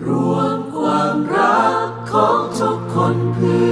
รวมความรักของทุกคนเพื่อ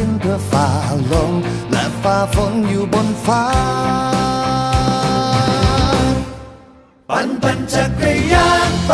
นเพื่ อฝ่าลมและฝ่าฝนอยู่บนฟ้า ปั่นปั่นจักรยานไป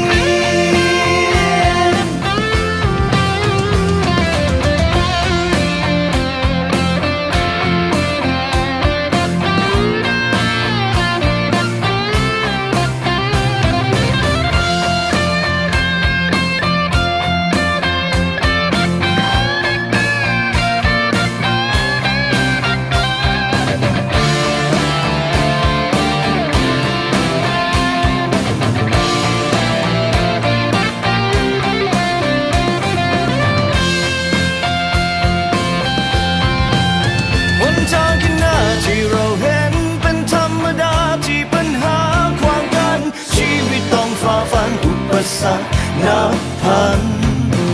ักนับพัน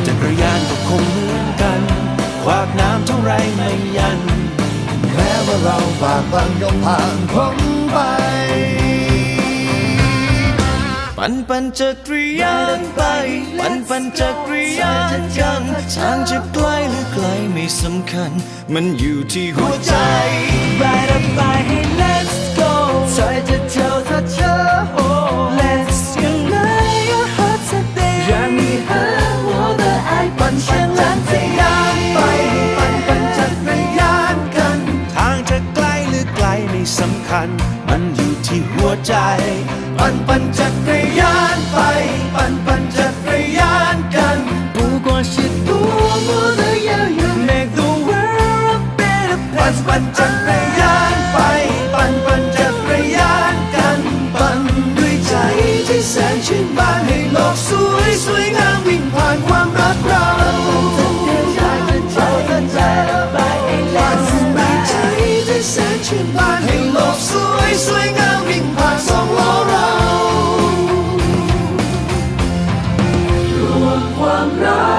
จักรยานก็คงเหมือนกัน ควากน้ำเท่าไรไม่ยัน แม้ว่าเราบากบังก็ผ่านพ้นไป ปันปันจักรยานไป ปันปันจักรยานกันทางจะไกลหรือไกลไม่สำคัญ มันอยู่ที่หัวใจ Ride up by hey let's go ใจจะเที่ยวถ้าเธอ มันอยู่ที่หัวใจ ปั่นปั่นจักรยานไป ปั่นปั่นจักรยานกัน 不管是多么的遥远，Make the world a better ปั่น place ปั่นจักรยานไป ปั่นปั่นจักรยานกัน ปั่นด้วยใจที่แสนชื่นบานให้โลกสวยสวยงามวิ่งผ่านความรักเราใจจะใจจะใจไป from love.